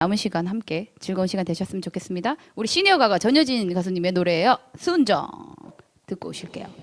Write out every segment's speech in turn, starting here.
남은 시간 함께 즐거운 시간 되셨으면 좋겠습니다. 우리 시니어 가가 전효진 가수님의 노래예요. 순정 듣고 오실게요.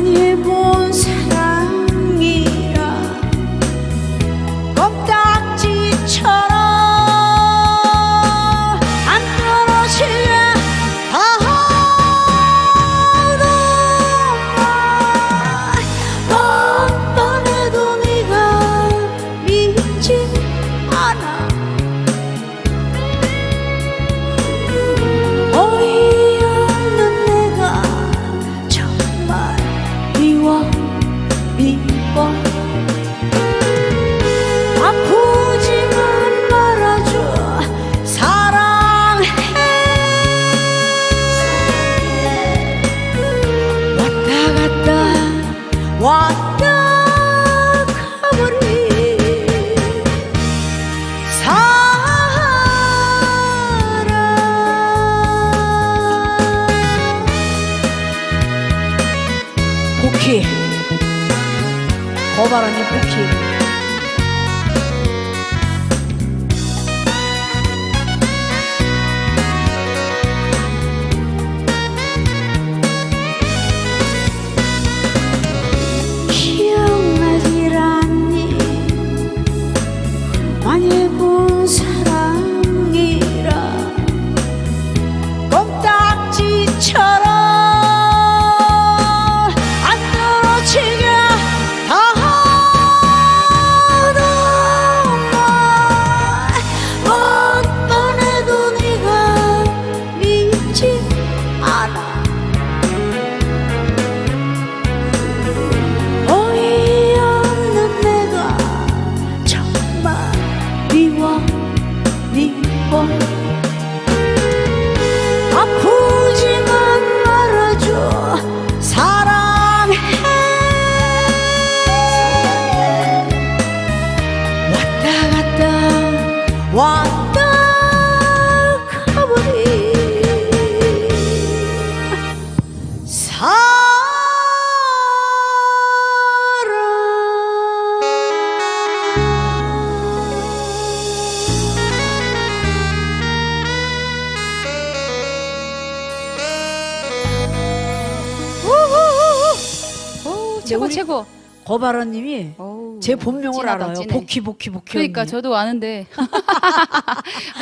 많이 거바라니 복 you. 최고 우리- 최고. 거바라님이 어우, 제 본명을 진하다, 알아요. 진해. 복희 복희 복희. 그러니까 언니. 저도 아는데